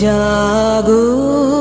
জাগো।